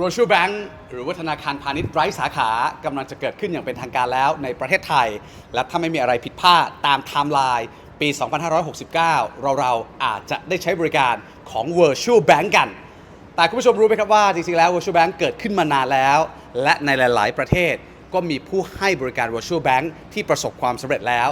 Virtual Bank หรือว่าธนาคารพาณิชย์ไร้สาขากำลังจะเกิดขึ้นอย่างเป็นทางการแล้วในประเทศไทย และถ้าไม่มีอะไรผิดพลาดตามไทม์ไลน์ปี 2569 เราเราๆอาจจะได้ใช้บริการของ Virtual Bank กัน แต่คุณผู้ชมรู้ไหมครับว่าจริงๆแล้ว Virtual Bank เกิดขึ้นมานานแล้ว และในหลาย ๆ ประเทศก็มีผู้ให้บริการ Virtual Bank ที่ประสบความสำเร็จแล้ว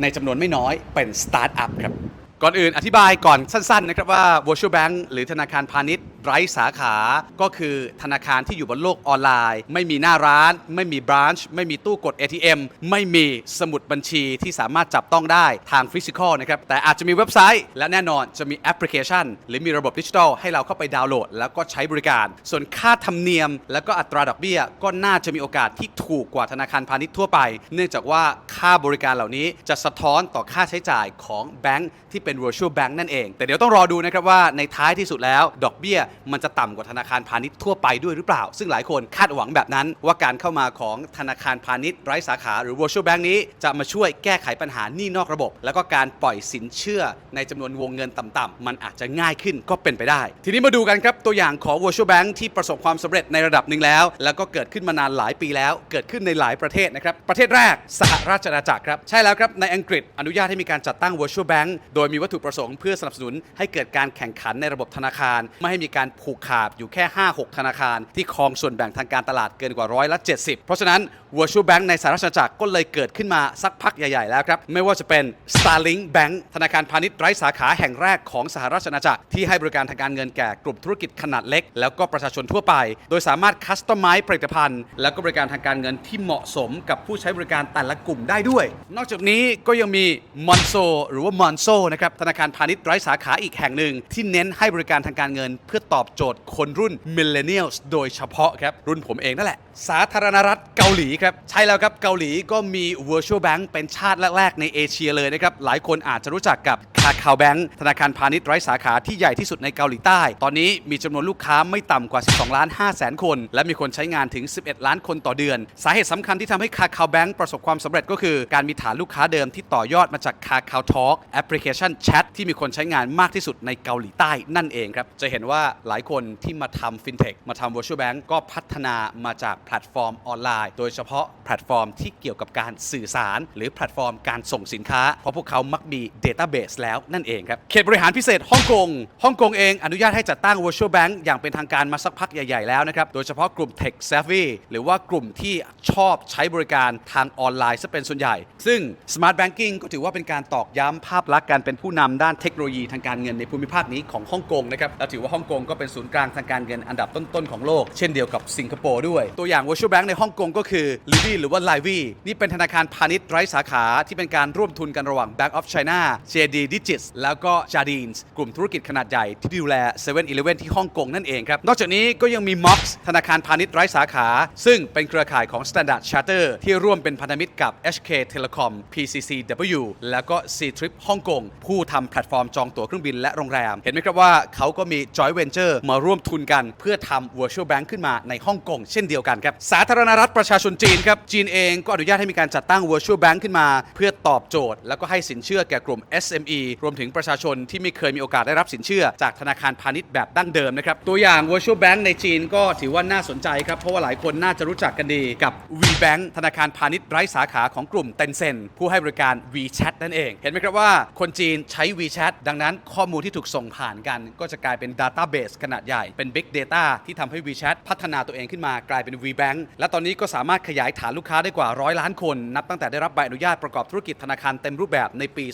ในจำนวนไม่น้อยเป็นสตาร์ทอัพครับ ก่อนอื่นอธิบายก่อนสั้น ๆ นะครับว่า Virtual Bank หรือธนาคารพาณิชย์ ไร้สาขา ก็คือธนาคารที่อยู่บนโลกออนไลน์ ไม่มีหน้าร้าน ไม่มีบรานช์ไม่มีตู้กด ATM ไม่มีสมุดบัญชีที่สามารถจับต้องได้ทางฟิสิกอลนะครับ แต่อาจจะมีเว็บไซต์ และแน่นอนจะมีแอปพลิเคชัน หรือมีระบบดิจิทัลให้เราเข้าไปดาวน์โหลด แล้วก็ใช้บริการ ส่วนค่าธรรมเนียม แล้วก็อัตราดอกเบี้ย ก็น่าจะมีโอกาสที่ถูกกว่าธนาคารพาณิชย์ทั่วไป เนื่องจากว่าค่าบริการเหล่านี้จะสะท้อนต่อค่าใช้จ่ายของแบงค์ที่เป็น virtual bank นั่นเอง แต่เดี๋ยวต้องรอดูนะครับว่าในท้ายที่สุดแล้วดอกเบี้ยมันจะต่ำกว่าธนาคารพาณิชย์ทั่วไปด้วยหรือเปล่า ซึ่งหลายคนคาดหวังแบบนั้น ว่าการเข้ามาของธนาคารพาณิชย์ไร้สาขาหรือ virtual bank นี้จะมาช่วยแก้ไขปัญหาหนี้นอกระบบ แล้วก็การปล่อยสินเชื่อในจำนวนวงเงินต่ำๆมันอาจจะง่ายขึ้นก็เป็นไปได้ ทีนี้มาดูกันครับตัวอย่างของ virtual bank ที่ประสบความสำเร็จในระดับหนึ่งแล้ว แล้วก็เกิดขึ้นมานานหลายปีแล้ว เกิดขึ้นในหลายประเทศนะครับประเทศแรกสหราชอาณาจักรครับใช่แล้วครับในอังกฤษอนุญาตให้มีการจัดตั้ง virtual bank โดยมีวัตถุประสงค์เพื่อสนับสนุนให้เกิดการแข่งขันในระบบธนาคารไม่ให้มีการผูกขาดอยู่แค่ 5-6 ธนาคาร ที่ครองส่วนแบ่งทางการตลาดเกินกว่าร้อยละ70 เพราะฉะนั้น virtual bank ในสหราชอาณาจักรก็เลยเกิดขึ้นมาสักพักใหญ่ ๆ แล้วครับ ไม่ว่าจะเป็น Starlink Bank ธนาคารพาณิชย์ไร้สาขาแห่งแรกของสหราชอาณาจักรที่ให้บริการทางการเงินแก่กลุ่มธุรกิจขนาดเล็ก แล้วก็ประชาชนทั่วไป โดยสามารถคัสตอมไมซ์ผลิตภัณฑ์ แล้วก็บริการทางการเงินที่เหมาะสมกับผู้ใช้บริการแต่ละกลุ่มได้ด้วย นอกจากนี้ก็ยังมี Monzo หรือว่า Monzo นะครับธนาคารพาณิชย์ไร้สาขาอีกแห่งหนึ่งที่เน้นให้บริการทางการเงินเพื่อตอบโจทย์คนรุ่น Millennials โดยเฉพาะครับ รุ่นผมเองนั่นแหละ สาธารณรัฐเกาหลีครับ ใช่แล้วครับ เกาหลีก็มี Virtual Bank เป็นชาติแรก ๆ ในเอเชียเลยนะครับ หลายคนอาจจะรู้จักกับคาคาวแบงธนาคารพาณิชย์ไร้สาขาที่ใหญ่ที่สุดในเกาหลีใต้ ตอนนี้มีจำนวนลูกค้าไม่ต่ำกว่า 12 ล้าน5แสนคน และมีคนใช้งานถึง 11 ล้านคนต่อเดือน สาเหตุสำคัญที่ทำให้คาคาวแบงประสบความสำเร็จก็คือ การมีฐานลูกค้าเดิมที่ต่อยอดมาจากคาคาวทอล์กแอปพลิเคชันแชทที่มีคนใช้งานมากที่สุดในเกาหลีใต้นั่นเองครับจะเห็นว่าหลายคนที่มาทำฟินเทคมาทำ Virtual Bank ก็พัฒนามาจากแพลตฟอร์มออนไลน์ โดยเฉพาะแพลตฟอร์มที่เกี่ยวกับการสื่อสาร หรือแพลตฟอร์มการส่งสินค้า เพราะพวกเขามักมี Database แล้วนั่นเองครับ เขตบริหารพิเศษฮ่องกงฮ่องกงเองอนุญาตให้จัดตั้ง Virtual Bank อย่างเป็นทางการมาสักพักใหญ่ ๆ แล้วนะครับ โดยเฉพาะกลุ่ม Tech Savvy หรือว่ากลุ่มที่ชอบใช้บริการทางออนไลน์ซะเป็นส่วนใหญ่ ซึ่ง Smart Banking ก็ถือว่าเป็นการตอกย้ำภาพลักษณ์การเป็นผู้นำด้านเทคโนโลยีทางการเงินในภูมิภาคนี้ของฮ่องกงนะครับและถือว่าฮ่องกงก็เป็นศูนย์กลางทางการเงินอันดับต้นๆของโลก เช่นเดียวกับสิงคโปร์ด้วย ตัวอย่าง Virtual Bank ในฮ่องกงก็คือ l i v y หรือว่า l i v y นี่เป็นธนาคารพาณิชย์ไร้สาขาที่เป็นการร่วมทุนกันระหว่าง Bank of China JD Digits แล้วก็ Jardines กลุ่มธุรกิจขนาดใหญ่ที่ดูแล7 e เ e ่ e ที่ฮ่องกงนั่นเองครับนอกจากนี้ก็ยังมี Mox ธนาคารพาณิชย์ไร้สาขา ซึ่งเป็นเครือข่ายของ Standard Charter ที่ร่วมเป็นพันธมิตรกับ HK Telecom PCCW แล้วก็ C-Trip ฮ่องกงผู้ทำแพลตฟอร์มจองตั๋วเครื่องบินและโรงแรม เห็นไหมครับว่าเขาก็มี Joint Venture มาร่วมทุนกัน เพื่อทำ Virtual Bank ขึ้นมาในฮ่องกงเช่นเดียวกันครับ สาธารณรัฐประชาชนจีนครับ จีนเองก็อนุญาตให้มีการจัดตั้ง Virtual Bank ขึ้นมา เพื่อตอบโจทย์ แล้วก็ให้สินเชื่อแก่กลุ่ม SME รวมถึงประชาชนที่ไม่เคยมีโอกาสได้รับสินเชื่อ จากธนาคารพาณิชย์แบบดั้งเดิมนะครับตัวอย่าง Virtual Bank ในจีนก็ถือว่าน่าสนใจครับเพราะว่าหลายคนน่าจะรู้จักกันดีกับ WeBank ธนาคารพาณิชย์ไร้สาขาของกลุ่ม Tencent ผู้ให้บริการ WeChat นั่นเอง เห็นไหมครับว่าคนจีนใช้ WeChat ดังนั้นข้อมูลที่ถูกส่งผ่านกัน ก็จะกลายเป็น Database ขนาดใหญ่ เป็น Big Data ที่ทำให้ WeChat พัฒนาตัวเองขึ้นมากลายเป็น WeBank และตอนนี้ก็สามารถขยายฐานลูกค้าได้กว่าร้อยล้านคน นับตั้งแต่ได้รับใบอนุญาตประกอบธุรกิจธนาคารเต็มรูปแบบในปี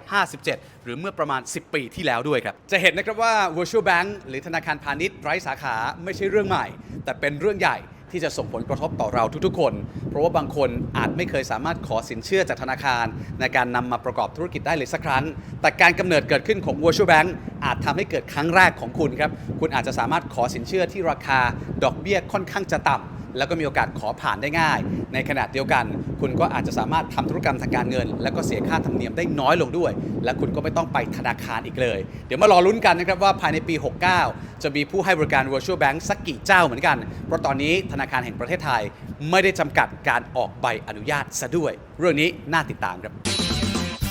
2557 หรือเมื่อประมาณ 10 ปีที่แล้วด้วยครับ จะเห็นนะครับว่า Virtual Bank หรือธนาคารพาณิชย์ไร้สาขาไม่ใช่เรื่องใหม่ แต่เป็นเรื่องใหญ่ ที่จะส่งผลกระทบต่อเราทุกๆ คน เพราะว่าบางคนอาจไม่เคยสามารถขอสินเชื่อจากธนาคาร ในการนำมาประกอบธุรกิจได้เลยสักครั้ง แต่การกำเนิดเกิดขึ้นของ Virtual Bank อาจทำให้เกิดครั้งแรกของคุณครับ คุณอาจจะสามารถขอสินเชื่อที่ราคาดอกเบี้ยค่อนข้างจะต่ำ แล้วก็มีโอกาสขอผ่านได้ง่าย ในขณะเดียวกัน คุณก็อาจจะสามารถทำธุรกรรมทางการเงิน แล้วก็เสียค่าธรรมเนียมได้น้อยลงด้วย และคุณก็ไม่ต้องไปธนาคารอีกเลย เดี๋ยวมารอลุ้นกันนะครับว่าภายในปี 69 จะมีผู้ให้บริการ Virtual Bank สักกี่เจ้าเหมือนกัน เพราะตอนนี้ธนาคารแห่งประเทศไทย ไม่ได้จำกัดการออกใบอนุญาตซะด้วย เรื่องนี้น่าติดตามครับ